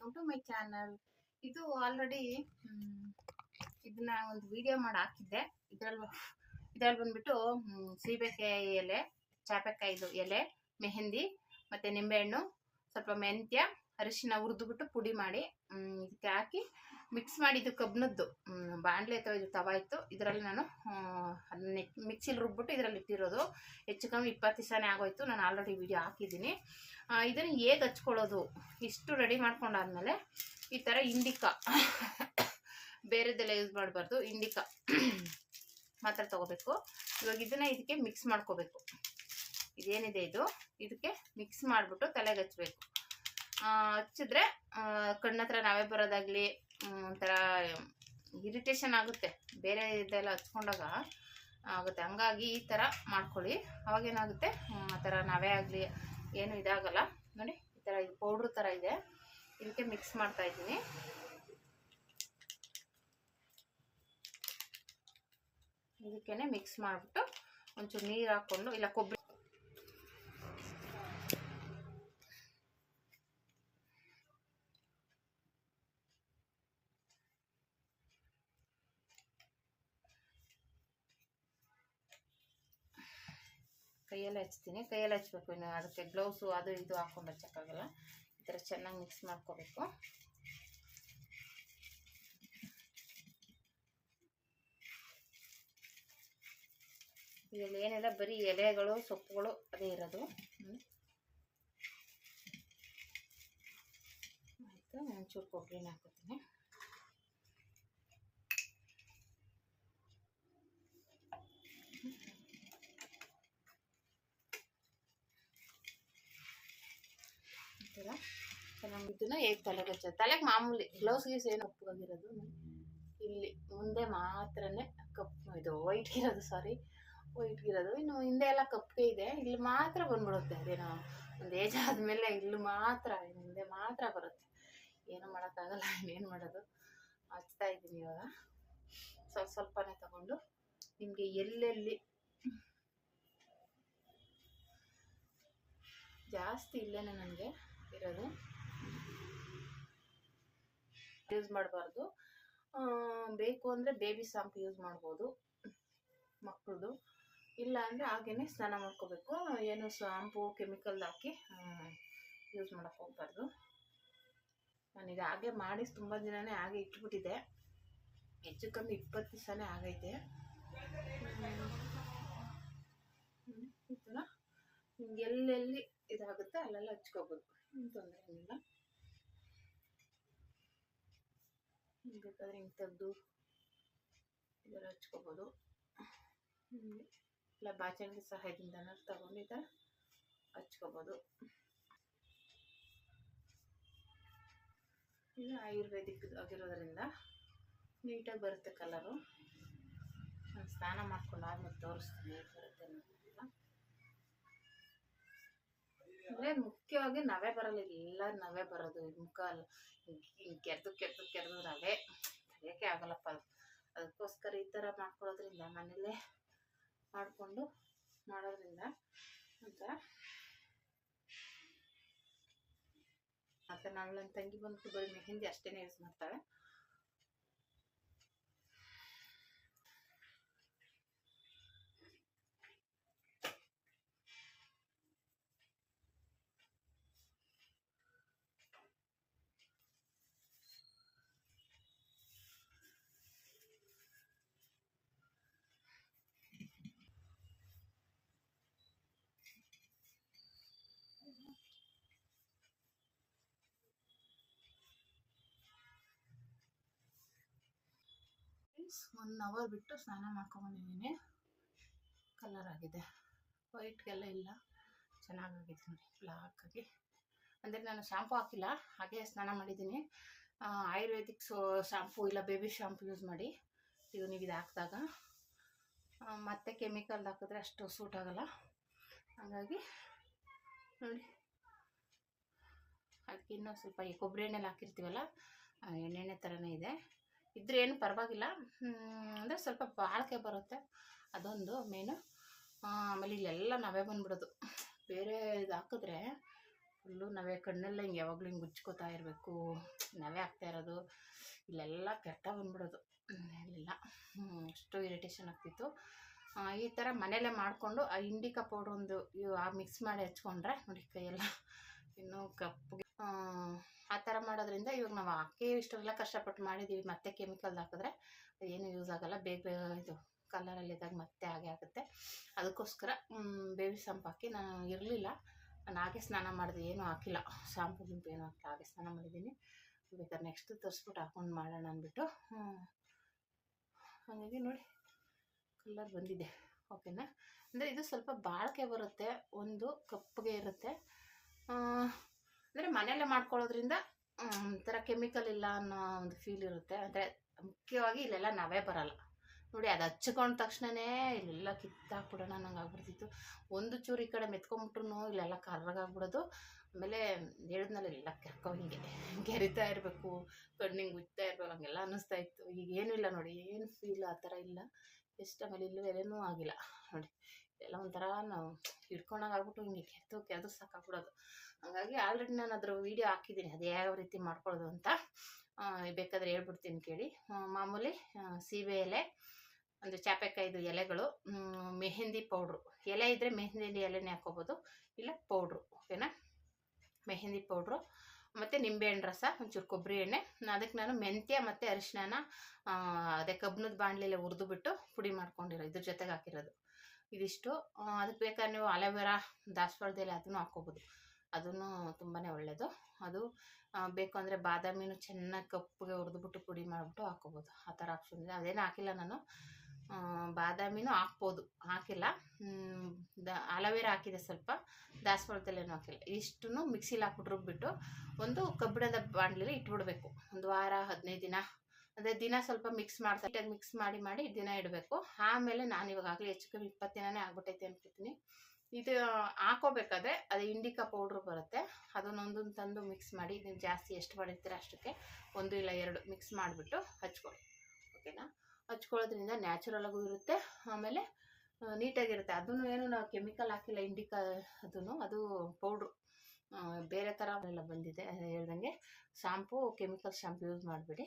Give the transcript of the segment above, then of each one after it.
Welcome to my channel ಇದು already ಇದನ್ನ ಒಂದು ವಿಡಿಯೋ ಮಾಡಿ ಹಾಕಿದ್ದೆ. ಇದ್ರಲ್ಲಿ ಇದ್ರಲ್ಲಿ ಬಂದ್ಬಿಟ್ಟು ಸೀಬೆಕಾಯಿ ಎಲೆ ಚಾಪೆಕಾಯಿದು ಎಲೆ, ಮೆಹಂದಿ, ಮತ್ತು ನಿಂಬೆಹಣ್ಣು, ಸ್ವಲ್ಪ ಮೆಂತ್ಯ, ಅರಿಶಿನ ಹುರಿದ್ಬಿಟ್ಟು ಪುಡಿ ಮಾಡಿ ಇದಕ್ಕೆ ಹಾಕಿ ಮಿಕ್ಸ್ ಮಾಡಿದ್ದು ಕಬ್ಬನದ್ದು ಬಾಣಲೆ ಅಥವಾ ಇದು ತವ ಇತ್ತು. ಇದರಲ್ಲಿ ನಾನು ಅದನ್ನ ಮಿಕ್ಸಿಲಿ ರುಬ್ಬಿಟ್ಟು ಇದರಲ್ಲಿ ಇಟ್ಟಿರೋದು. ಹೆಚ್ಚು ಕಮ್ಮಿ ಇಪ್ಪತ್ತು ದಿವಸನೇ ಆಗೋಯ್ತು. ನಾನು ಆಲ್ರೆಡಿ ವಿಡಿಯೋ ಹಾಕಿದ್ದೀನಿ. ಇದನ್ನು ಹೇಗೆ ಹಚ್ಕೊಳ್ಳೋದು? ಇಷ್ಟು ರೆಡಿ ಮಾಡ್ಕೊಂಡಾದ್ಮೇಲೆ ಈ ಥರ ಇಂಡಿಕಾ. ಬೇರೆದೆಲ್ಲ ಯೂಸ್ ಮಾಡಬಾರ್ದು. ಇಂಡಿಕಾ. ಮಾತ್ರ ತಗೋಬೇಕು. ಇವಾಗ ಇದನ್ನು ಇದಕ್ಕೆ ಮಿಕ್ಸ್ ಮಾಡ್ಕೋಬೇಕು. ಇದೇನಿದೆ ಇದು? ಇದಕ್ಕೆ ಮಿಕ್ಸ್ ಮಾಡಿಬಿಟ್ಟು ತಲೆಗೆ ಹಚ್ಚಬೇಕು ಹಚ್ಚಿದ್ರೆ ಕಣ್ಣತ್ರ ನಾವೇ ಬರೋದಾಗಲಿ ಒಂಥರ ಇರಿಟೇಷನ್ ಆಗುತ್ತೆ. ಬೇರೆ ಇದೆಲ್ಲ ಹಚ್ಕೊಂಡಾಗ ಆಗುತ್ತೆ. ಹಂಗಾಗಿ ಈ ಥರ ಮಾಡ್ಕೊಳ್ಳಿ. ಅವಾಗೇನಾಗುತ್ತೆ ಆ ಥರ ನಾವೇ ಆಗಲಿ, ಏನು ಇದಾಗಲ್ಲ. ನೋಡಿ, ಈ ಥರ ಇದು ಪೌಡ್ರ್ ಥರ ಇದೆ. ಇದಕ್ಕೆ ಮಿಕ್ಸ್ ಮಾಡ್ತಾ ಇದ್ದೀನಿ. ಇದಕ್ಕೇನೆ ಮಿಕ್ಸ್ ಮಾಡಿಬಿಟ್ಟು ಒಂಚೂರು ನೀರು ಹಾಕ್ಕೊಂಡು, ಇಲ್ಲ ಕೊಬ್ಬರಿ ಕೈಯಲ್ಲಿ ಹಚ್ತೀನಿ. ಕೈಯಲ್ಲಿ ಹಚ್ಬೇಕು ಇನ್ನು ಅದಕ್ಕೆ ಗ್ಲೌಸು ಅದು ಇದು ಹಾಕೊಂಡು ಹಚ್ಚೋಕ್ಕಾಗಲ್ಲ. ಈ ಥರ ಚೆನ್ನಾಗಿ ಮಿಕ್ಸ್ ಮಾಡ್ಕೋಬೇಕು. ಇದರಲ್ಲಿ ಏನೆಲ್ಲ, ಬರೀ ಎಲೆಗಳು, ಸೊಪ್ಪುಗಳು ಅದೇ ಇರೋದು. ಆಯಿತು, ಒಂಚೂರು ಕೊಬ್ಬರಿನ ಹಾಕೋತೀನಿ ಈ ಥರ ಚೆನ್ನಾಗಿ ಇದನ್ನ ಹೇಗೆ ತಲೆಗೆ ಹಚ್ಚೋದು ತಲೆಗೆ ಮಾಮೂಲಿ ಗ್ಲೌಸ್ ಗೀಸ್ ಏನು ಒಪ್ಪಗಾಗಿರೋದು ಇಲ್ಲಿ ಮುಂದೆ ಮಾತ್ರನೇ ಕಪ್ಪು ಇದು ವೈಟ್ ಇರೋದು ಸಾರಿ ವೈಟ್ ಇರೋದು ಇನ್ನು ಹಿಂದೆ ಎಲ್ಲ ಕಪ್ಪಿಗೆ ಇದೆ. ಇಲ್ಲಿ ಮಾತ್ರ ಬಂದ್ಬಿಡುತ್ತೆ ಅದೇನೋ ಒಂದು ಏಜ್ ಆದಮೇಲೆ ಇಲ್ಲಿ ಮಾತ್ರ ಹಿಂದೆ ಮಾತ್ರ ಬರುತ್ತೆ. ಏನು ಮಾಡೋಕ್ಕಾಗಲ್ಲ ಏನು ಮಾಡೋದು? ಹಚ್ತಾ ಇದ್ದೀನಿ ಇವಾಗ. ಸ್ವಲ್ಪ ಸ್ವಲ್ಪನೇ ತಗೊಂಡು ನಿಮಗೆ ಎಲ್ಲೆಲ್ಲಿ ಜಾಸ್ತಿ ಇಲ್ಲೇನೆ ನನಗೆ ಇರೋದು. ಯೂಸ್ ಮಾಡಬಾರ್ದು. ಬೇಕು ಅಂದರೆ ಬೇಬಿ ಶಾಂಪು ಯೂಸ್ ಮಾಡ್ಬೋದು ಮಕ್ಕಳದು ಇಲ್ಲ ಅಂದರೆ ಹಾಗೇ ಸ್ನಾನ ಮಾಡ್ಕೋಬೇಕು. ಏನು ಶಾಂಪು ಕೆಮಿಕಲ್ ಹಾಕಿ ಯೂಸ್ ಮಾಡೋಕೆ ಹೋಗ್ಬಾರ್ದು. ನಾನು ಇದು ಹಾಗೆ ಮಾಡಿ ತುಂಬ ದಿನನೇ ಹಾಗೆ ಇಟ್ಬಿಟ್ಟಿದೆ ಹೆಚ್ಚು ಕಮ್ಮಿ ಇಪ್ಪತ್ತು ದಿವಸನೇ ಆಗೈತೆ. ಈ ನಿಮ್ಗೆ ಎಲ್ಲೆಲ್ಲಿ ಇದಾಗುತ್ತೆ ಅಲ್ಲೆಲ್ಲ ಹಚ್ಕೋಬೋದು. ತೊಂದರೆ ಏನಿಲ್ಲ ಹಿಂಗ್ ಬೇಕಾದ್ರೆ ಹಿಂಗೆ ತೆಗೆದು ಇದೆಲ್ಲ ಹಚ್ಕೋಬೋದು. ಇಲ್ಲ, ಬಾಚಣಿಗೆ ಸಹಾಯದಿಂದ ತಗೊಂಡು ಈ ಥರ ಹಚ್ಕೋಬೋದು. ಇದು ಆಯುರ್ವೇದಿಕ್ ಆಗಿರೋದ್ರಿಂದ ನೀಟಾಗಿ ಬರುತ್ತೆ ಕಲರು. ನಾನು ಸ್ನಾನ ಮಾಡ್ಕೊಂಡು ಆದ್ಮೇಲೆ ತೋರಿಸ್ತೀನಿ ಬರುತ್ತೆ ಅಂದರೆ ಮುಖ್ಯವಾಗಿ ನವೆ ಬರಲ್ಲ ಎಲ್ಲ ನವೆ ಬರೋದು. ಮುಖ ಅಲ್ಲ ಕೆರೆದು ಕೆರೆದು ಕೆರೆದು ನವೆ. ತೆಗಿಯೋಕ್ಕೆ ಆಗಲ್ಲಪ್ಪ ಅದು. ಅದಕ್ಕೋಸ್ಕರ ಈ ಥರ ಮಾಡ್ಕೊಳ್ಳೋದ್ರಿಂದ ಮನೇಲೇ ಮಾಡಿಕೊಂಡು ಮಾಡೋದ್ರಿಂದ ಒಂಥರ ಮತ್ತು ನಾನು ನನ್ನ ತಂಗಿ ಬಂದ್ಬಿಟ್ಟು ಬರೀ ಮೆಹಂದಿ ಅಷ್ಟೇ ಯೂಸ್ ಮಾಡ್ತಾಳೆ. ಒನ್ ಅವರ್ ಬಿಟ್ಟು ಸ್ನಾನ ಮಾಡ್ಕೊಂಬಂದಿದ್ದೀನಿ. ಕಲರ್ ಆಗಿದೆ. ವೈಟ್ಗೆಲ್ಲ ಇಲ್ಲ. ಚೆನ್ನಾಗಾಗಿದೆ ನೋಡಿ ಆಗಿ. ಅಂದರೆ ನಾನು ಶಾಂಪು ಹಾಕಿಲ್ಲ, ಹಾಗೆ ಸ್ನಾನ ಮಾಡಿದ್ದೀನಿ. ಆಯುರ್ವೇದಿಕ್ ಸೋ ಶಾಂಪು ಇಲ್ಲ ಬೇಬಿ ಶಾಂಪು ಯೂಸ್ ಮಾಡಿ. ಇದು ನೀವು ಇದು ಹಾಕಿದಾಗ. ಮತ್ತೆ ಕೆಮಿಕಲ್ ಹಾಕಿದ್ರೆ ಅಷ್ಟು ಸೂಟ್ ಆಗಲ್ಲ. ಹಾಗಾಗಿ ನೋಡಿ. ಅದಕ್ಕೆ ಇನ್ನೂ ಸ್ವಲ್ಪ ಈ ಕೊಬ್ಬರಿ ಎಣ್ಣೆಲಿ ಹಾಕಿರ್ತೀವಲ್ಲ ಎಣ್ಣೆಣ್ಣೆ ಥರನೇ ಇದೆ. ಇದ್ರೆ ಏನು ಪರವಾಗಿಲ್ಲ. ಅಂದರೆ ಸ್ವಲ್ಪ ಬಾಳಿಕೆ ಬರುತ್ತೆ. ಅದೊಂದು ಮೇನು ಆಮೇಲೆ ಇಲ್ಲೆಲ್ಲ ನವೆ ಬಂದ್ಬಿಡೋದು. ಬೇರೆ ಇದು ಹಾಕಿದ್ರೆ ಫುಲ್ಲು ನವೆ ಕಣ್ಣೆಲ್ಲ ಹಿಂಗೆ ಯಾವಾಗಲೂ ಹಿಂಗೆ ಉಜ್ಕೋತಾ ಇರಬೇಕು. ನವೆ ಆಗ್ತಾ ಇರೋದು. ಇಲ್ಲೆಲ್ಲ ಕೆಟ್ಟ ಬಂದ್ಬಿಡೋದು. ಹ್ಮ್, ಅಷ್ಟು ಇರಿಟೇಷನ್ ಆಗ್ತಿತ್ತು. ಈ ಥರ ಮನೇಲೇ ಮಾಡಿಕೊಂಡು ಆ ಇಂಡಿಕಾ ಪೌಡ್ರ್ ಒಂದು ಮಿಕ್ಸ್ ಮಾಡಿ ಹಚ್ಕೊಂಡ್ರೆ ನೋಡಿ ಕೈಯೆಲ್ಲ ಇನ್ನೂ ಕಪ್ಪಗೆ ಆ, ಥರ ಮಾಡೋದ್ರಿಂದ ಇವಾಗ ನಾವು ಹಾಕಿ ಇಷ್ಟೆಲ್ಲ ಕಷ್ಟಪಟ್ಟು ಮಾಡಿದ್ದೀವಿ ಮತ್ತೆ ಕೆಮಿಕಲ್ ಹಾಕಿದ್ರೆ ಏನು ಯೂಸ್ ಆಗೋಲ್ಲ. ಬೇಗ ಬೇಗ ಇದು ಕಲರಲ್ಲಿ ಇದ್ದಾಗ ಮತ್ತೆ ಹಾಗೆ ಆಗುತ್ತೆ. ಅದಕ್ಕೋಸ್ಕರ ಬೇಬಿ ಸಂಪ್ ಹಾಕಿ ನಾನು ಇರಲಿಲ್ಲ. ನಾನು ಹಾಗೆ ಸ್ನಾನ ಮಾಡಿದೆ ಏನೂ ಹಾಕಿಲ್ಲ. ಶಾಂಪು ಗಿಂಪು ಏನೂ ಹಾಕಿಲ್ಲ. ಹಾಗೆ ಸ್ನಾನ ಮಾಡಿದ್ದೀನಿ. ಬೇಕಾದ್ರೆ ನೆಕ್ಸ್ಟ್ ತರಿಸ್ಬಿಟ್ಟು ಹಾಕೊಂಡು ಮಾಡೋಣ ಅಂದ್ಬಿಟ್ಟು. ಹಾಗಾಗಿ ನೋಡಿ ಕಲರ್ ಬಂದಿದೆ. ಓಕೆನಾ ಅಂದರೆ ಇದು ಸ್ವಲ್ಪ ಬಾಳಿಕೆ ಬರುತ್ತೆ. ಒಂದು ಕಪ್ಪಗೆ ಇರುತ್ತೆ. ಅಂದರೆ ಮನೆಯಲ್ಲೇ ಮಾಡ್ಕೊಳ್ಳೋದ್ರಿಂದ ಒಂಥರ ಕೆಮಿಕಲ್ ಇಲ್ಲ ಅನ್ನೋ ಒಂದು ಫೀಲ್ ಇರುತ್ತೆ. ಅಂದರೆ ಮುಖ್ಯವಾಗಿ ಇಲ್ಲೆಲ್ಲ ನಾವೇ ಬರಲ್ಲ. ನೋಡಿ ಅದು ಹಚ್ಕೊಂಡ ತಕ್ಷಣವೇ ಇಲ್ಲೆಲ್ಲ ಕಿತ್ತಾಕ್ಬಿಡೋಣ, ನಂಗೆ ಆಗ್ಬಿಡ್ತಿತ್ತು. ಒಂದು ಚೂರು ಈ ಕಡೆ ಮೆತ್ಕೊಂಬಿಟ್ರು ಇಲ್ಲೆಲ್ಲ ಕರ್ರಗಾಗ್ಬಿಡೋದು. ಆಮೇಲೆ ಹೇಳಿದ್ನಲ್ಲ ಎಲ್ಲ ಕೆಕ್ಕೋ ಹಿಂಗೆ. ಗೆರಿತಾ ಇರಬೇಕು, ಕಣ್ಣಿಂಗೆ ಉಜ್ತಾ ಇರಬೇಕು, ಹಂಗೆಲ್ಲ ಅನ್ನಿಸ್ತಾ ಇತ್ತು. ಈಗ ಏನೂ ಇಲ್ಲ ನೋಡಿ, ಏನು ಫೀಲ್ ಆ ಥರ ಇಲ್ಲ. ಎಷ್ಟು ಆಮೇಲೆ ಇಲ್ಲೂ ಎಲೆನೂ ಆಗಿಲ್ಲ. ನೋಡಿ ಎಲ್ಲ ಒಂಥರ ನಾವು ಹಿಡ್ಕೊಂಡಾಗ ಆಗ್ಬಿಟ್ಟು ಹಿಂಗೆ ಕೆತ್ತು ಕೆದ್ದು ಸಾಕಾಗ್ಬಿಡೋದು. ಹಾಗಾಗಿ ಆಲ್ರೆಡಿ ನಾನು ಅದ್ರ ವೀಡಿಯೋ ಹಾಕಿದ್ದೀನಿ. ಅದು ಯಾವ ರೀತಿ ಮಾಡ್ಕೊಳ್ಳೋದು ಅಂತ ಬೇಕಾದರೆ ಹೇಳ್ಬಿಡ್ತೀನಿ ಕೇಳಿ. ಮಾಮೂಲಿ ಸೀಬೆ ಎಲೆ ಅಂದರೆ ಚಾಪೆಕಾಯ್ದು ಎಲೆಗಳು ಮೆಹೆಂದಿ ಮೆಹಂದಿ ಪೌಡ್ರು ಎಲೆ ಇದ್ದರೆ ಮೆಹೆಂದಿ ಎಲೆನೇ ಹಾಕೋಬೋದು. ಇಲ್ಲ ಪೌಡ್ರು ಓಕೆನಾ ಮೆಹೆಂದಿ ಪೌಡ್ರು ಮತ್ತು ನಿಂಬೆಹಣ್ಣು ರಸ, ಒಂಚೂರು ಕೊಬ್ಬರಿ ಎಣ್ಣೆ. ಅದಕ್ಕೆ ನಾನು ಮೆಂತ್ಯ ಮತ್ತು ಅರಿಶಿನ ಅದೇ ಕಬ್ಬಿಣದ ಬಾಣಲೆಲೆ ಹುರಿದುಬಿಟ್ಟು ಪುಡಿ ಮಾಡ್ಕೊಂಡಿರೋ ಇದ್ರ ಜೊತೆಗೆ ಹಾಕಿರೋದು. ಇದಿಷ್ಟು. ಅದಕ್ಕೆ ಬೇಕಾದ್ರೆ ನೀವು ಅಲೋವೆರಾ ದಾಸವಾಳದ ಎಲೆ ಅದನ್ನು ಹಾಕೋಬೋದು ಅದನ್ನು ತುಂಬಾ ಒಳ್ಳೆಯದು ಅದು ಬೇಕು ಅಂದರೆ ಬಾದಾಮಿನೂ ಚೆನ್ನಾಗಿ ಕಪ್ಪಗೆ ಹುರಿದ್ಬಿಟ್ಟು ಪುಡಿ ಮಾಡಿಬಿಟ್ಟು ಹಾಕೋಬೋದು ಆ ಥರ ಆಪ್ಷನ್ ಇದೆ. ಅದೇನು ಹಾಕಿಲ್ಲ ನಾನು. ಬಾದಾಮಿನೂ ಹಾಕ್ಬೋದು. ಹಾಕಿಲ್ಲ. ದ ಅಲೋವೆರಾ ಹಾಕಿದೆ ಸ್ವಲ್ಪ. ದಾಸವಾಳದಲ್ಲೇನು ಹಾಕಿಲ್ಲ. ಇಷ್ಟನ್ನು ಮಿಕ್ಸಿಲಿ ಹಾಕ್ಬಿಟ್ಟು ರುಬ್ಬಿಟ್ಟು ಒಂದು ಕಬ್ಬಿಣದ ಬಾಣಲೆಲಿ ಇಟ್ಬಿಡ್ಬೇಕು. ಒಂದು ವಾರ, ಹದಿನೈದು ದಿನ. ಅದೇ ದಿನ ಸ್ವಲ್ಪ ಮಿಕ್ಸ್ ಮಾಡ್ತಾ ಮಿಕ್ಸ್ ಮಾಡಿ ಮಾಡಿ ದಿನ ಇಡಬೇಕು. ಆಮೇಲೆ ನಾನು ಇವಾಗಲೇ ಹೆಚ್ಚು ಕಮ್ಮಿ ಇಪ್ಪತ್ತು ದಿನನೇ ಆಗ್ಬಿಟ್ಟೈತೆ ಅನ್ಕೋತೀನಿ. ಇದು ಹಾಕೋಬೇಕಾದ್ರೆ ಅದು ಇಂಡಿಕಾ ಪೌಡ್ರ್ ಬರುತ್ತೆ. ಅದನ್ನೊಂದನ್ನು ತಂದು ಮಿಕ್ಸ್ ಮಾಡಿ ನೀವು ಜಾಸ್ತಿ ಎಷ್ಟು ಮಾಡಿರ್ತೀರ ಅಷ್ಟಕ್ಕೆ ಒಂದು ಇಲ್ಲ ಎರಡು ಮಿಕ್ಸ್ ಮಾಡಿಬಿಟ್ಟು ಹಚ್ಕೊಳ್ಳಿ. ಓಕೆನಾ ಹಚ್ಕೊಳ್ಳೋದ್ರಿಂದ ನ್ಯಾಚುರಲ್ ಆಗೂ ಇರುತ್ತೆ. ಆಮೇಲೆ ನೀಟಾಗಿರುತ್ತೆ. ಅದನ್ನು ಏನು ನಾವು ಕೆಮಿಕಲ್ ಹಾಕಿಲ್ಲ ಇಂಡಿಕಾ ಅದನ್ನು. ಅದು ಪೌಡ್ರು ಬೇರೆ ಥರ ಎಲ್ಲ ಬಂದಿದೆ ಹೇಳ್ದಂಗೆ. ಶಾಂಪು ಕೆಮಿಕಲ್ ಶಾಂಪು ಯೂಸ್ ಮಾಡಿಬಿಡಿ.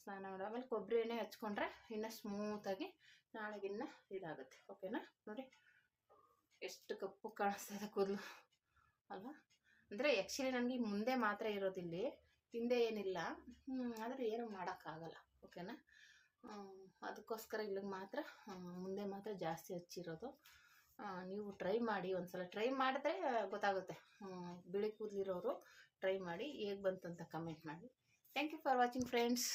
ಸ್ನಾನ ಮಾಡಿ. ಆಮೇಲೆ ಕೊಬ್ಬರಿ ಎಣ್ಣೆ ಹಚ್ಕೊಂಡ್ರೆ ಇನ್ನೂ ಸ್ಮೂತಾಗಿ ನಾಳೆಗಿನ್ನ ಇದಾಗುತ್ತೆ. ಓಕೆನಾ ನೋಡಿ. ಎಷ್ಟು ಕಪ್ಪು ಕಾಣಿಸ್ತದೆ ಕೂದಲು. ಅಲ್ವಾ? ಅಂದರೆ ಆ್ಯಕ್ಚುಲಿ ನನಗೆ ಮುಂದೆ ಮಾತ್ರ ಇರೋದಿಲ್ಲಿ, ಹಿಂದೆ ಏನಿಲ್ಲ. ಆದರೆ ಏನೂ ಮಾಡೋಕ್ಕಾಗಲ್ಲ. ಓಕೆನಾ? ಅದಕ್ಕೋಸ್ಕರ ಇಲ್ಲಿಗೆ ಮಾತ್ರ ಮುಂದೆ ಮಾತ್ರ ಜಾಸ್ತಿ ಹಚ್ಚಿರೋದು. ನೀವು ಟ್ರೈ ಮಾಡಿ, ಒಂದ್ಸಲ ಟ್ರೈ ಮಾಡಿದ್ರೆ ಗೊತ್ತಾಗುತ್ತೆ. ಬಿಳಿ ಕೂದಲಿರೋರು ಟ್ರೈ ಮಾಡಿ, ಹೇಗೆ ಬಂತು ಅಂತ ಕಮೆಂಟ್ ಮಾಡಿ. Thank you for watching friends.